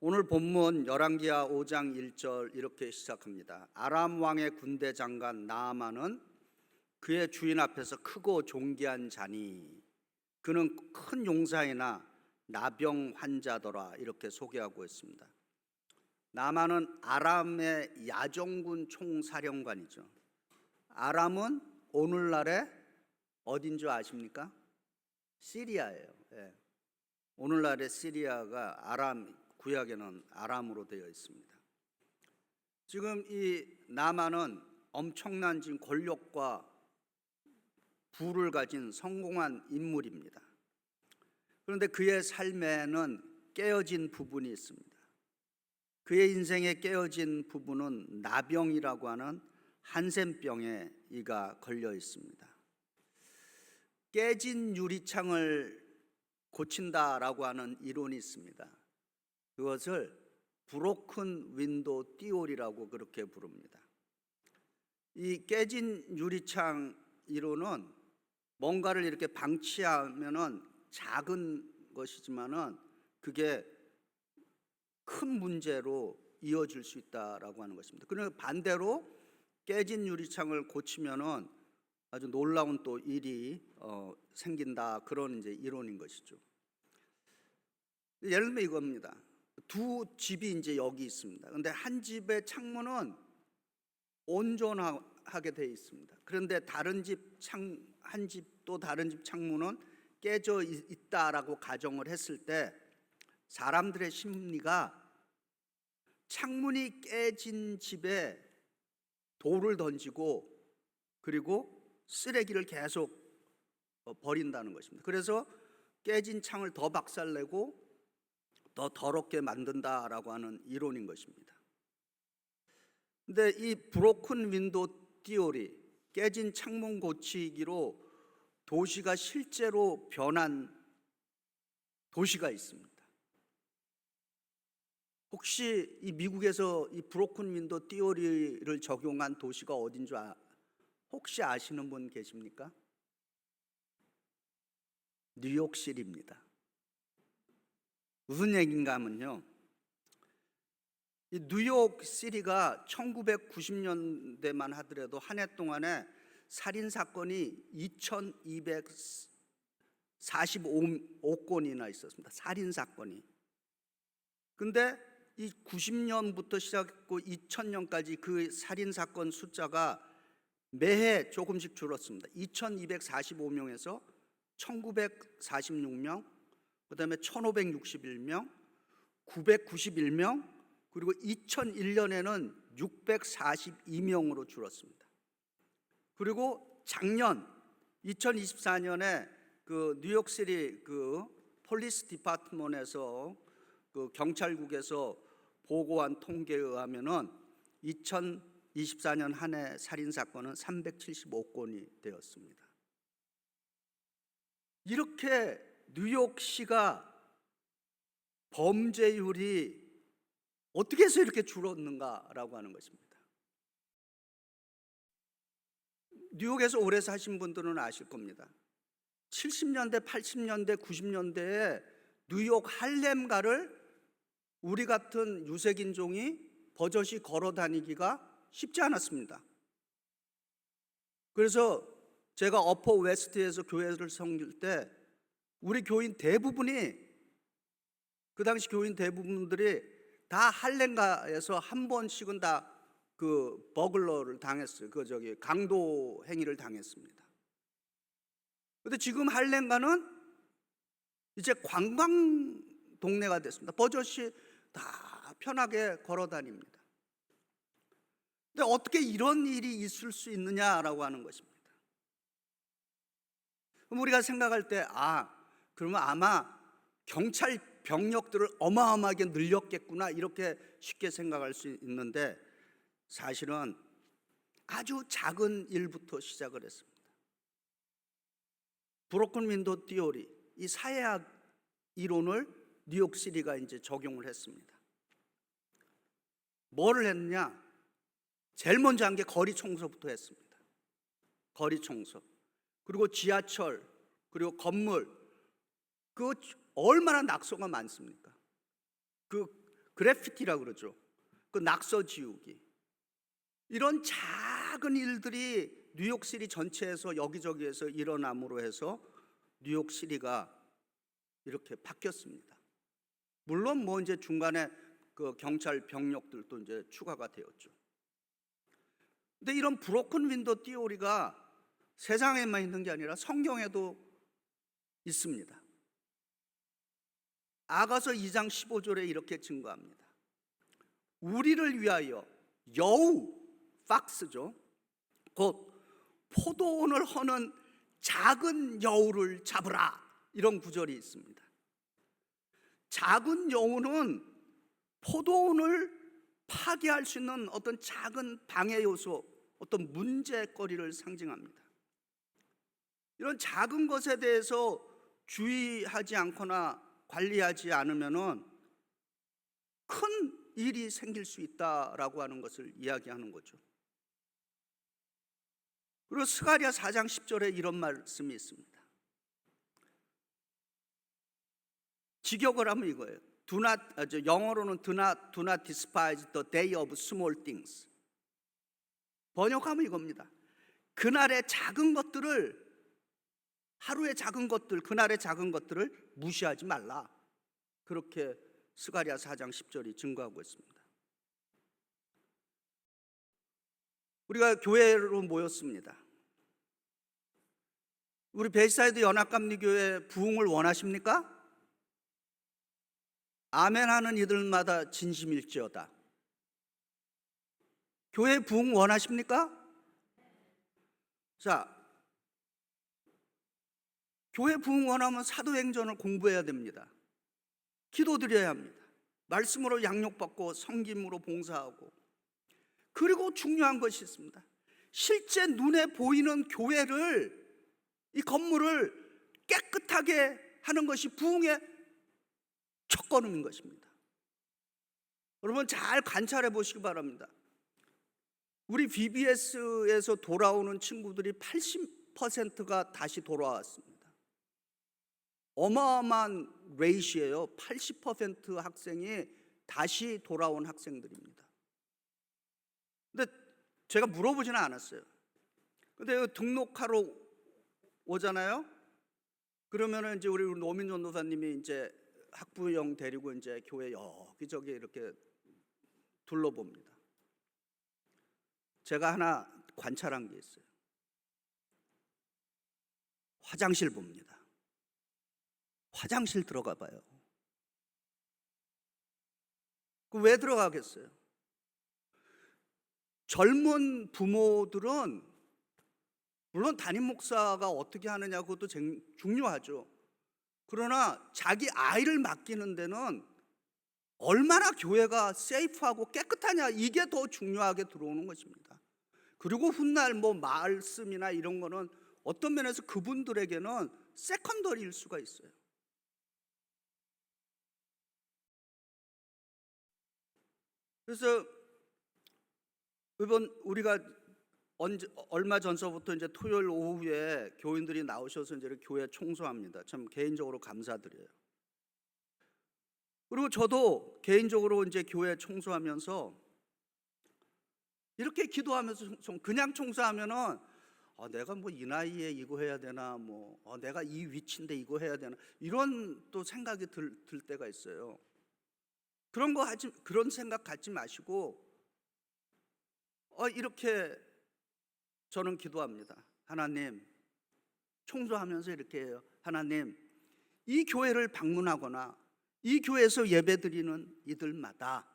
오늘 본문 열왕기하 5장 1절 이렇게 시작합니다. 아람 왕의 군대 장관 나아만은 그의 주인 앞에서 크고 존귀한 자니 그는 큰 용사이나 나병 환자더라 이렇게 소개하고 있습니다. 나만은 아람의 야정군 총사령관이죠. 아람은 오늘날의 어딘 줄 아십니까? 시리아예요. 예. 오늘날의 시리아가 아람 구약에는 아람으로 되어 있습니다. 지금 이 나만은 엄청난 지금 권력과 부를 가진 성공한 인물입니다. 그런데 그의 삶에는 깨어진 부분이 있습니다. 그의 인생에 깨어진 부분은 나병이라고 하는 한센병에 이가 걸려 있습니다. 깨진 유리창을 고친다라고 하는 이론이 있습니다. 그것을 브로큰 윈도 띠올이라고 그렇게 부릅니다. 이 깨진 유리창 이론은 뭔가를 이렇게 방치하면은 작은 것이지만은 그게 큰 문제로 이어질 수 있다라고 하는 것입니다. 그러나 반대로 깨진 유리창을 고치면은 아주 놀라운 또 일이 어, 생긴다 그런 이제 이론인 것이죠. 예를 들면 이겁니다. 두 집이 이제 여기 있습니다. 그런데 한 집의 창문은 온전하게 되어 있습니다. 그런데 다른 집 창 한 집 또 다른 집 창문은 깨져 있- 있다라고 가정을 했을 때 사람들의 심리가 창문이 깨진 집에 돌을 던지고 그리고 쓰레기를 계속 어, 버린다는 것입니다. 그래서 깨진 창을 더 박살내고 더 더럽게 만든다라고 하는 이론인 것입니다. 근데 이 브로큰 윈도 띠오리 깨진 창문 고치기로 도시가 실제로 변한 도시가 있습니다. 혹시 이 미국에서 이 브로큰 윈도 띠오리를 적용한 도시가 어딘 줄 아, 혹시 아시는 분 계십니까? 뉴욕시리입니다. 무슨 얘기인가 하면요. 이 뉴욕 시리가 1990년대만 하더라도 한 해 동안에 살인 사건이 2,245건이나 있었습니다. 살인 사건이. 근데 이 90년부터 시작했고 2000년까지 그 살인 사건 숫자가 매해 조금씩 줄었습니다. 2,245명에서 1,946명, 그 다음에 1,561명, 991명, 그리고 2001년에는 642명으로 줄었습니다. 그리고 작년 2024년에 그 뉴욕시리 그 폴리스 디파트먼에서 그 경찰국에서 보고한 통계에 의하면은 2024년 한 해 살인 사건은 375건이 되었습니다. 이렇게 뉴욕시가 범죄율이 어떻게 해서 이렇게 줄었는가라고 하는 것입니다. 뉴욕에서 오래 사신 분들은 아실 겁니다. 70년대, 80년대, 90년대에 뉴욕 할렘가를 우리 같은 유색인종이 버젓이 걸어 다니기가 쉽지 않았습니다. 그래서 제가 어퍼 웨스트에서 교회를 섬길 때 우리 교인 대부분이 그 당시 교인 대부분들이 다 할렘가에서 한 번씩은 다 그 버글러를 당했어요. 그 저기 강도 행위를 당했습니다. 근데 지금 할렘가는 이제 관광 동네가 됐습니다. 버젓이 다 편하게 걸어 다닙니다. 근데 어떻게 이런 일이 있을 수 있느냐라고 하는 것입니다. 우리가 생각할 때, 아, 그러면 아마 경찰 병력들을 어마어마하게 늘렸겠구나, 이렇게 쉽게 생각할 수 있는데, 사실은 아주 작은 일부터 시작을 했습니다. 브로큰 윈도 띠오리, 이 사회학 이론을 뉴욕시리가 이제 적용을 했습니다. 뭐를 했느냐? 제일 먼저 한 게 거리 청소부터 했습니다. 거리 청소. 그리고 지하철, 그리고 건물. 그 얼마나 낙서가 많습니까? 그 그래피티라 그러죠. 그 낙서 지우기. 이런 작은 일들이 뉴욕시리 전체에서 여기저기에서 일어남으로 해서 뉴욕시리가 이렇게 바뀌었습니다. 물론 뭐 이제 중간에 그 경찰 병력들도 이제 추가가 되었죠. 근데 이런 브로큰 윈도 띠오리가 세상에만 있는 게 아니라 성경에도 있습니다. 아가서 2장 15절에 이렇게 증거합니다. 우리를 위하여 여우 팍스죠. 곧 포도원을 허는 작은 여우를 잡으라. 이런 구절이 있습니다. 작은 여우는 포도원을 파괴할 수 있는 어떤 작은 방해 요소, 어떤 문제거리를 상징합니다. 이런 작은 것에 대해서 주의하지 않거나 관리하지 않으면은 큰 일이 생길 수 있다라고 하는 것을 이야기하는 거죠. 그리고 스가랴 4장 10절에 이런 말씀이 있습니다. 직역을 하면 이거예요. Do not, 아, 저 영어로는 do not, do not despise the day of small things. 번역하면 이겁니다. 그날의 작은 것들을 하루의 작은 것들, 그날의 작은 것들을 무시하지 말라. 그렇게 스가랴 4장 10절이 증거하고 있습니다. 우리가 교회로 모였습니다. 우리 베이사이드 연합감리교회 부흥을 원하십니까? 아멘 하는 이들마다 진심일지어다. 교회 부흥 원하십니까? 자, 교회 부흥 원하면 사도행전을 공부해야 됩니다. 기도드려야 합니다. 말씀으로 양육받고 성김으로 봉사하고 그리고 중요한 것이 있습니다. 실제 눈에 보이는 교회를 이 건물을 깨끗하게 하는 것이 부흥의 첫 걸음인 것입니다. 여러분 잘 관찰해 보시기 바랍니다. 우리 BBS에서 돌아오는 친구들이 80%가 다시 돌아왔습니다. 어마어마한 레이시예요. 80% 학생이 다시 돌아온 학생들입니다. 근데 제가 물어보지는 않았어요. 근데 등록하러 오잖아요. 그러면은 이제 우리 노민 전도사님이 이제 학부형 데리고 이제 교회 여기저기 이렇게 둘러봅니다. 제가 하나 관찰한 게 있어요. 화장실 봅니다. 화장실 들어가 봐요. 그왜 들어가겠어요? 젊은 부모들은 물론 담임 목사가 어떻게 하느냐 그것도 중요하죠. 그러나 자기 아이를 맡기는 데는 얼마나 교회가 세이프하고 깨끗하냐 이게 더 중요하게 들어오는 것입니다. 그리고 훗날 뭐 말씀이나 이런 거는 어떤 면에서 그분들에게는 세컨더리일 수가 있어요. 그래서 이번 우리가 언제, 얼마 전서부터 이제 토요일 오후에 교인들이 나오셔서 이제 교회 청소합니다. 참 개인적으로 감사드려요. 그리고 저도 개인적으로 이제 교회 청소하면서 이렇게 기도하면서 좀 그냥 청소하면은 아, 내가 뭐 이 나이에 이거 해야 되나 뭐 아, 내가 이 위치인데 이거 해야 되나 이런 또 생각이 들, 들 때가 있어요. 그런 거 하지 그런 생각 갖지 마시고 어, 이렇게 저는 기도합니다. 하나님, 청소하면서 이렇게 해요. 하나님, 이 교회를 방문하거나 이 교회에서 예배드리는 이들마다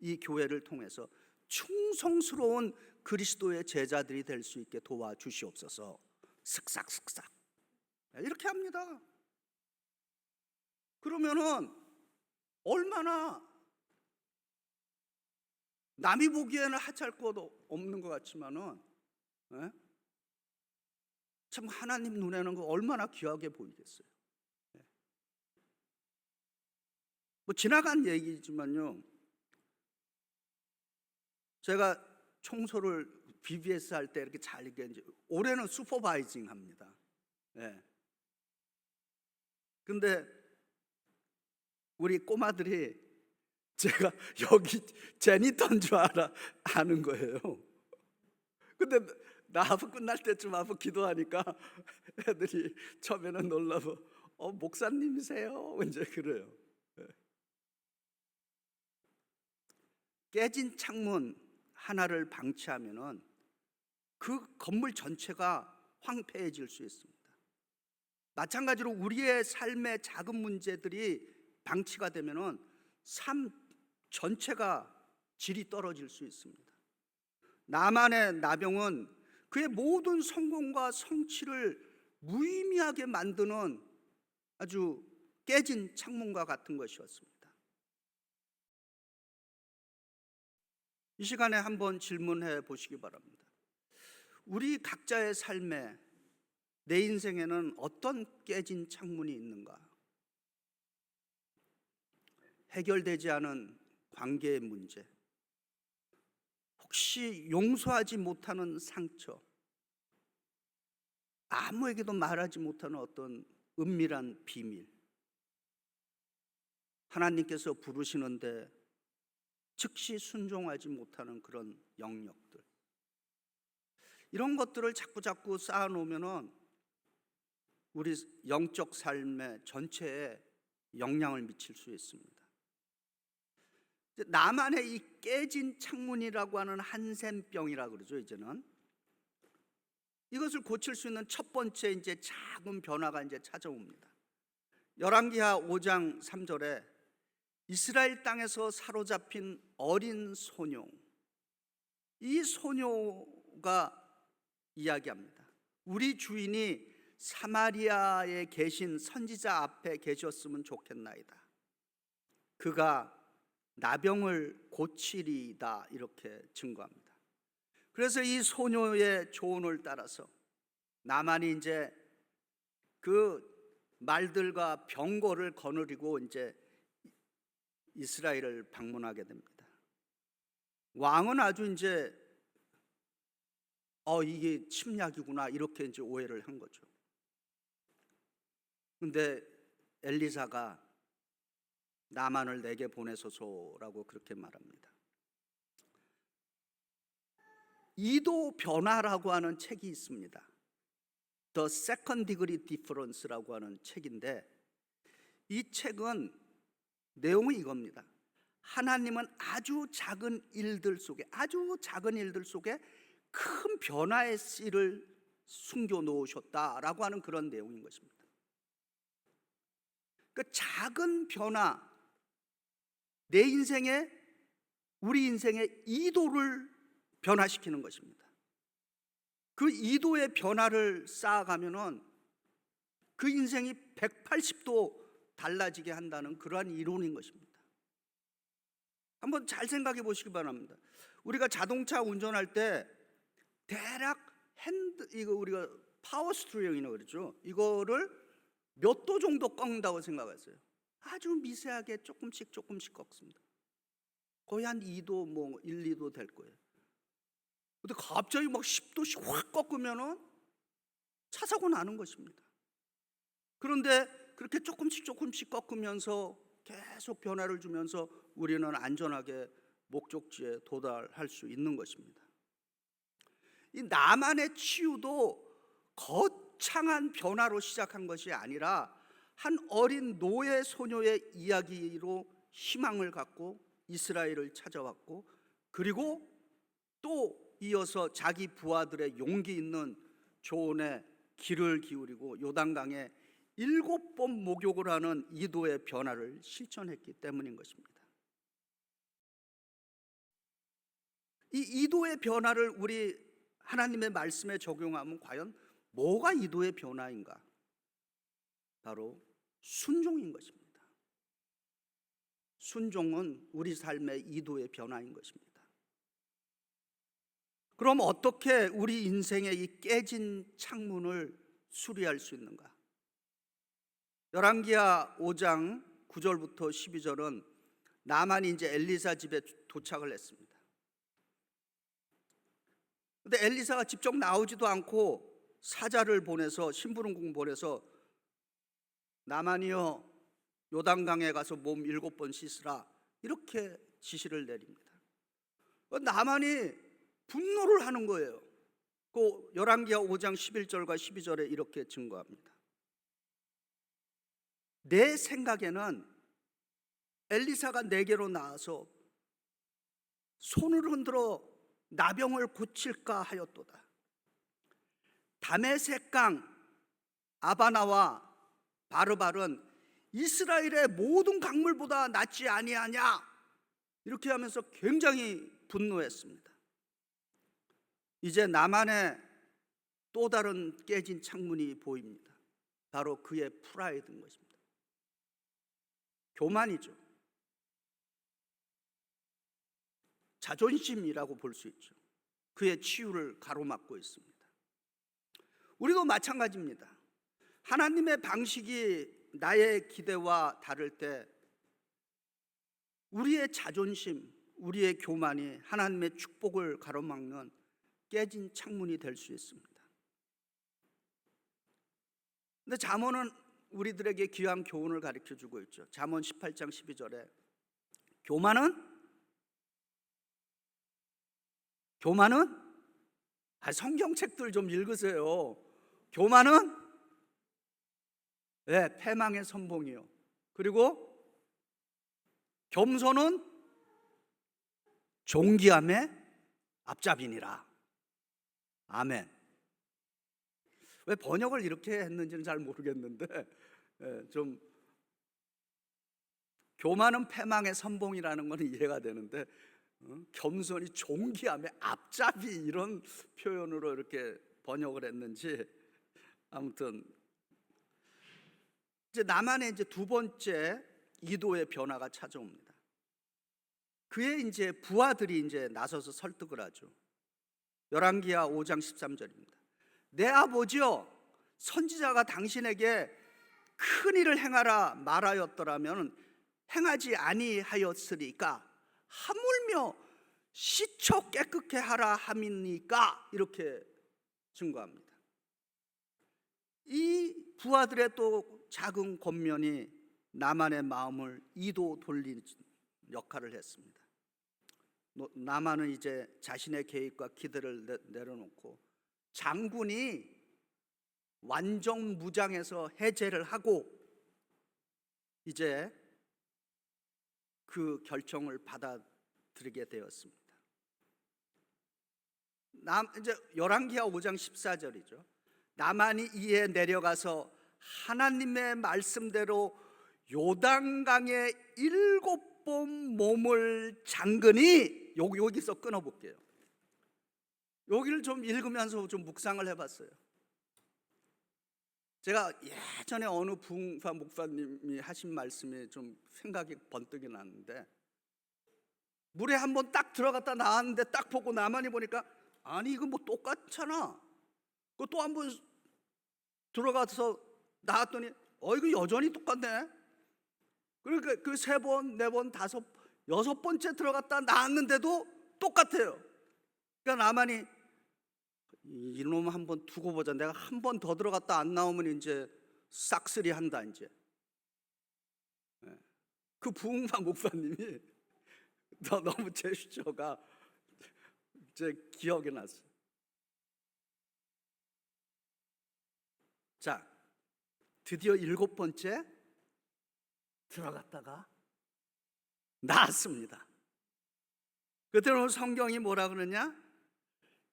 이 교회를 통해서 충성스러운 그리스도의 제자들이 될 수 있게 도와주시옵소서. 슥싹슥싹. 이렇게 합니다. 그러면은 얼마나 남이 보기에는 하찮을 것도 없는 것 같지만은 예? 참 하나님 눈에는 그 얼마나 귀하게 보이겠어요. 예. 뭐 지나간 얘기지만요. 제가 청소를 BBS 할 때 이렇게 잘 이렇게 이제 올해는 슈퍼바이징 합니다. 예. 근데 우리 꼬마들이 제가 여기 제니터인 줄 알아 아는 거예요. 근데 나하고 끝날 때쯤 하고 기도하니까 애들이 처음에는 놀라고 어 목사님이세요 이제 그래요. 예. 깨진 창문 하나를 방치하면은 그 건물 전체가 황폐해질 수 있습니다. 마찬가지로 우리의 삶의 작은 문제들이 방치가 되면은 삶 전체가 질이 떨어질 수 있습니다. 나만의 나병은 그의 모든 성공과 성취를 무의미하게 만드는 아주 깨진 창문과 같은 것이었습니다. 이 시간에 한번 질문해 보시기 바랍니다. 우리 각자의 삶에 내 인생에는 어떤 깨진 창문이 있는가? 해결되지 않은 관계의 문제, 혹시 용서하지 못하는 상처, 아무에게도 말하지 못하는 어떤 은밀한 비밀, 하나님께서 부르시는데 즉시 순종하지 못하는 그런 영역들, 이런 것들을 자꾸 자꾸 쌓아놓으면은 우리 영적 삶의 전체에 영향을 미칠 수 있습니다. 나만의 이 깨진 창문이라고 하는 한센병이라 그러죠 이제는 이것을 고칠 수 있는 첫 번째 이제 작은 변화가 이제 찾아옵니다. 열왕기하 5장 3절에 이스라엘 땅에서 사로잡힌 어린 소녀 이 소녀가 이야기합니다. 우리 주인이 사마리아에 계신 선지자 앞에 계셨으면 좋겠나이다. 그가 나병을 고치리이다 이렇게 증거합니다. 그래서 이 소녀의 조언을 따라서 나만이 이제 그 말들과 병거를 거느리고 이제 이스라엘을 방문하게 됩니다. 왕은 아주 이제 어 이게 침략이구나 이렇게 이제 오해를 한 거죠. 근데 엘리사가 나만을 내게 보내소서라고 그렇게 말합니다. 이도 변화라고 하는 책이 있습니다. The Second Degree Difference라고 하는 책인데 이 책은 내용은 이겁니다. 하나님은 아주 작은 일들 속에 아주 작은 일들 속에 큰 변화의 씨를 숨겨 놓으셨다라고 하는 그런 내용인 것입니다. 그 작은 변화 내 인생에 우리 인생의 이도를 변화시키는 것입니다. 그 이도의 변화를 쌓아가면은 그 인생이 180도 달라지게 한다는 그러한 이론인 것입니다. 한번 잘 생각해 보시기 바랍니다. 우리가 자동차 운전할 때 대략 핸드 이거 우리가 파워 스트리잉이라고 그러죠. 이거를 몇 도 정도 꺾는다고 생각하세요? 아주 미세하게 조금씩 조금씩 꺾습니다. 거의 한 2도 뭐 1, 2도 될 거예요. 근데 갑자기 막 10도씩 확 꺾으면은 차 사고 나는 것입니다. 그런데 그렇게 조금씩 조금씩 꺾으면서 계속 변화를 주면서 우리는 안전하게 목적지에 도달할 수 있는 것입니다. 이 나만의 치유도 거창한 변화로 시작한 것이 아니라 한 어린 노예 소녀의 이야기로 희망을 갖고 이스라엘을 찾아왔고 그리고 또 이어서 자기 부하들의 용기 있는 조언에 귀를 기울이고 요단강에 일곱 번 목욕을 하는 이도의 변화를 실천했기 때문인 것입니다. 이 이도의 변화를 우리 하나님의 말씀에 적용하면 과연 뭐가 이도의 변화인가? 바로 순종인 것입니다. 순종은 우리 삶의 이도의 변화인 것입니다. 그럼 어떻게 우리 인생의 이 깨진 창문을 수리할 수 있는가? 열왕기하 5장 9절부터 12절은 나만이 이제 엘리사 집에 도착을 했습니다. 근데 엘리사가 직접 나오지도 않고 사자를 보내서 심부름꾼 보내서 나만이여 요단강에 가서 몸 일곱 번 씻으라 이렇게 지시를 내립니다. 어, 나만이 분노를 하는 거예요. 그 열왕기하 5장 11절과 12절에 이렇게 증거합니다. 내 생각에는 엘리사가 내게로 나와서 손을 흔들어 나병을 고칠까 하였도다. 다메섹강 아바나와 바르발은 이스라엘의 모든 강물보다 낫지 아니하냐 이렇게 하면서 굉장히 분노했습니다. 이제 나만의 또 다른 깨진 창문이 보입니다. 바로 그의 프라이드인 것입니다. 교만이죠. 자존심이라고 볼 수 있죠. 그의 치유를 가로막고 있습니다. 우리도 마찬가지입니다. 하나님의 방식이 나의 기대와 다를 때 우리의 자존심, 우리의 교만이 하나님의 축복을 가로막는 깨진 창문이 될 수 있습니다. 근데 잠언은 우리들에게 귀한 교훈을 가르쳐 주고 있죠. 잠언 18장 12절에 교만은 교만은 아, 성경책들 좀 읽으세요. 교만은 네, 패망의 선봉이요. 그리고 겸손은 존귀함의 앞잡이니라. 아멘. 왜 번역을 이렇게 했는지는 잘 모르겠는데 예, 좀 교만은 패망의 선봉이라는 것은 이해가 되는데 어? 겸손이 존귀함의 앞잡이 이런 표현으로 이렇게 번역을 했는지 아무튼 이제 나만의 이제 두 번째 이도의 변화가 찾아옵니다. 그의 이제 부하들이 이제 나서서 설득을 하죠. 열왕기하 5장 13절입니다. 내 아버지여 선지자가 당신에게 큰 일을 행하라 말하였더라면 행하지 아니하였으리까 하물며 시쳐 깨끗게 하라 함이니까 이렇게 증거합니다. 이 부하들의 또 작은 권면이 나만의 마음을 이도 돌리는 역할을 했습니다. 나만은 이제 자신의 계획과 기대를 내려놓고 장군이 완전 무장해서 해제를 하고 이제 그 결정을 받아들이게 되었습니다. 남 이제 열왕기하 5장 14절이죠. 나만이 이에 내려가서 하나님의 말씀대로 요단강에 일곱 번 몸을 잠그니 여기 여기서 끊어 볼게요. 여기를 좀 읽으면서 좀 묵상을 해봤어요. 제가 예전에 어느 부흥파 목사님이 하신 말씀이 좀 생각이 번뜩이 났는데 물에 한 번 딱 들어갔다 나왔는데 딱 보고 나만이 보니까 아니 이거 뭐 똑같잖아. 그 또 한 번 들어가서 나왔더니 어 이거 여전히 똑같네. 그러니까 그 세 번, 네 번, 다섯, 여섯 번째 들어갔다 나왔는데도 똑같아요. 그러니까 나만이 이놈 한 번 두고 보자. 내가 한 번 더 들어갔다 안 나오면 이제 싹쓸이 한다 이제. 예. 그 부흥만 목사님이 너 너무 제스처가 제 기억에 났어. 자, 드디어 일곱 번째 들어갔다가 나왔습니다. 그때는 성경이 뭐라 그러냐?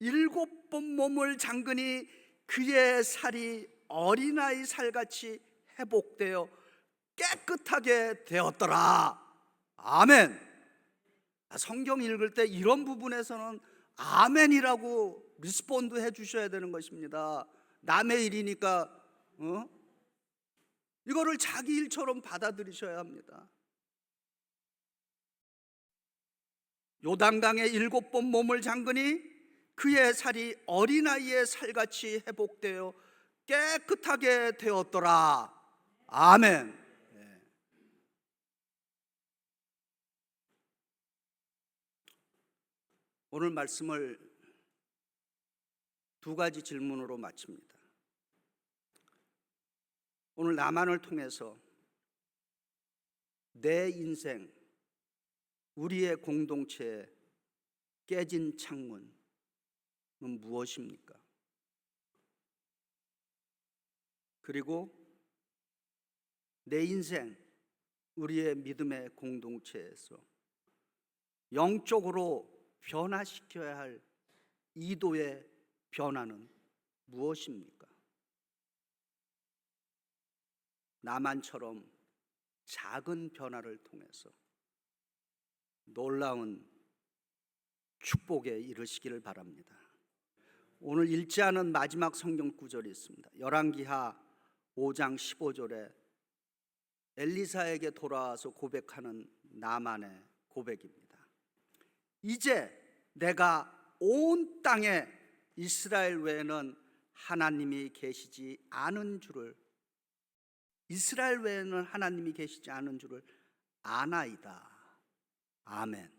일곱 번 몸을 잠그니 그의 살이 어린아이 살같이 회복되어 깨끗하게 되었더라. 아멘. 아, 성경 읽을 때 이런 부분에서는 아멘이라고 리스폰드 해 주셔야 되는 것입니다. 남의 일이니까 어? 이거를 자기 일처럼 받아들이셔야 합니다. 요단강에 일곱 번 몸을 잠그니 그의 살이 어린아이의 살같이 회복되어 깨끗하게 되었더라. 아멘. 네. 오늘 말씀을 두 가지 질문으로 마칩니다. 오늘 나만을 통해서 내 인생, 우리의 공동체에 깨진 창문은 무엇입니까? 그리고 내 인생, 우리의 믿음의 공동체에서 영적으로 변화시켜야 할 이도의 변화는 무엇입니까? 나만처럼 작은 변화를 통해서 놀라운 축복에 이르시기를 바랍니다. 오늘 읽지 않은 마지막 성경 구절이 있습니다. 열왕기하 5장 15절에 엘리사에게 돌아와서 고백하는 나만의 고백입니다. 이제 내가 온 땅에 이스라엘 외에는 하나님이 계시지 않은 줄을 이스라엘 외에는 하나님이 계시지 않은 줄을 아나이다. 아멘.